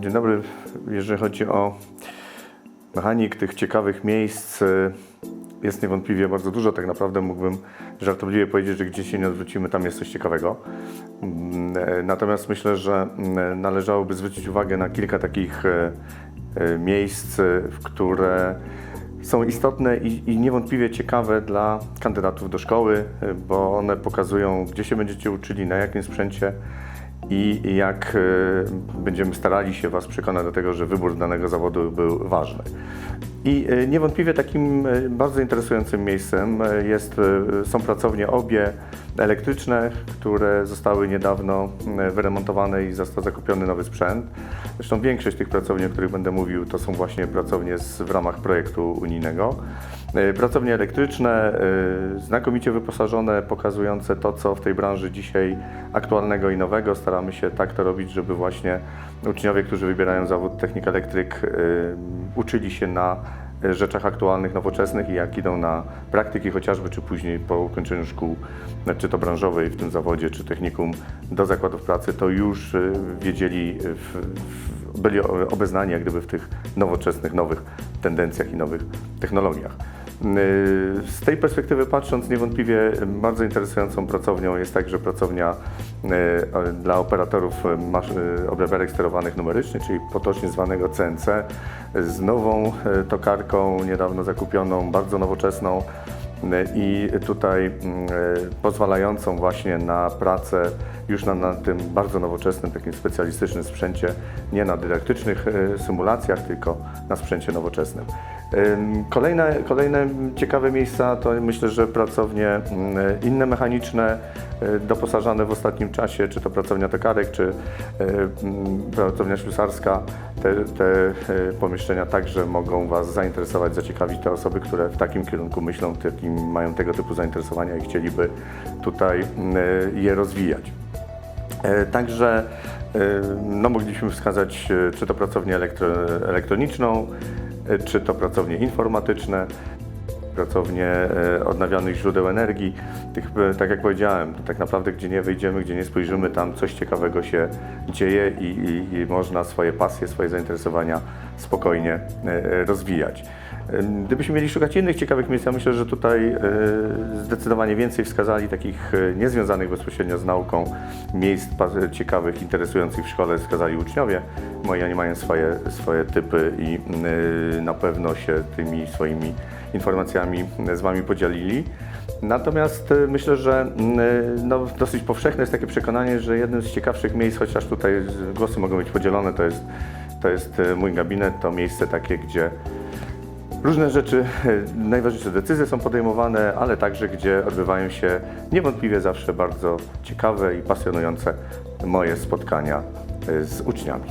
Dzień dobry. Jeżeli chodzi o mechanik tych ciekawych miejsc, y, jest niewątpliwie bardzo dużo. Tak naprawdę mógłbym żartobliwie powiedzieć, że gdzie się nie odwrócimy, tam jest coś ciekawego. Mm, e, Natomiast myślę, że mm, należałoby zwrócić uwagę na kilka takich e, e, miejsc, e, które są istotne i, i niewątpliwie ciekawe dla kandydatów do szkoły, e, bo one pokazują, gdzie się będziecie uczyli, na jakim sprzęcie i jak e, będziemy starali się Was przekonać do tego, że wybór danego zawodu był ważny. I e, niewątpliwie takim e, bardzo interesującym miejscem jest, są pracownie obie elektryczne, które zostały niedawno wyremontowane i został zakupiony nowy sprzęt. Zresztą większość tych pracowni, o których będę mówił, to są właśnie pracownie z, w ramach projektu unijnego. E, Pracownie elektryczne, e, znakomicie wyposażone, pokazujące to, co w tej branży dzisiaj aktualnego i nowego. Staramy się tak to robić, żeby właśnie uczniowie, którzy wybierają zawód technik elektryk, e, uczyli się na rzeczach aktualnych, nowoczesnych i jak idą na praktyki chociażby, czy później po ukończeniu szkół, czy to branżowej w tym zawodzie, czy technikum do zakładów pracy, to już wiedzieli, byli obeznani jak gdyby w tych nowoczesnych, nowych tendencjach i nowych technologiach. Yy, Z tej perspektywy patrząc, niewątpliwie bardzo interesującą pracownią jest także pracownia yy, dla operatorów yy, obrabiarek sterowanych numerycznie, czyli potocznie zwanego CNC, z nową tokarką, niedawno zakupioną, bardzo nowoczesną i tutaj yy, pozwalającą właśnie na pracę już na, na tym bardzo nowoczesnym, takim specjalistycznym sprzęcie, nie na dydaktycznych yy, symulacjach, tylko na sprzęcie nowoczesnym. Ym, Kolejne, kolejne ciekawe miejsca to myślę, że pracownie mm, inne mechaniczne, y, doposażane w ostatnim czasie, czy to pracownia tokarek, czy y, mm, pracownia ślusarska. Te, te pomieszczenia także mogą Was zainteresować, zaciekawić te osoby, które w takim kierunku myślą, takim, mają tego typu zainteresowania i chcieliby tutaj y, je rozwijać. E, Także e, no, mogliśmy wskazać, e, czy to pracownię elektro, elektroniczną, czy to pracownie informatyczne, pracownie odnawialnych źródeł energii. Tych, tak jak powiedziałem, tak naprawdę gdzie nie wyjdziemy, gdzie nie spojrzymy, tam coś ciekawego się dzieje i, i, i można swoje pasje, swoje zainteresowania spokojnie rozwijać. Gdybyśmy mieli szukać innych ciekawych miejsc, ja myślę, że tutaj e, zdecydowanie więcej wskazali takich e, niezwiązanych bezpośrednio z nauką miejsc ciekawych, interesujących w szkole wskazali uczniowie. Moi oni mają swoje, swoje typy i e, na pewno się tymi swoimi informacjami z Wami podzielili. Natomiast myślę, że no, dosyć powszechne jest takie przekonanie, że jednym z ciekawszych miejsc, chociaż tutaj głosy mogą być podzielone, to jest, to jest mój gabinet, to miejsce takie, gdzie Różne rzeczy, e, najważniejsze decyzje są podejmowane, ale także gdzie odbywają się niewątpliwie zawsze bardzo ciekawe i pasjonujące moje spotkania e, z uczniami.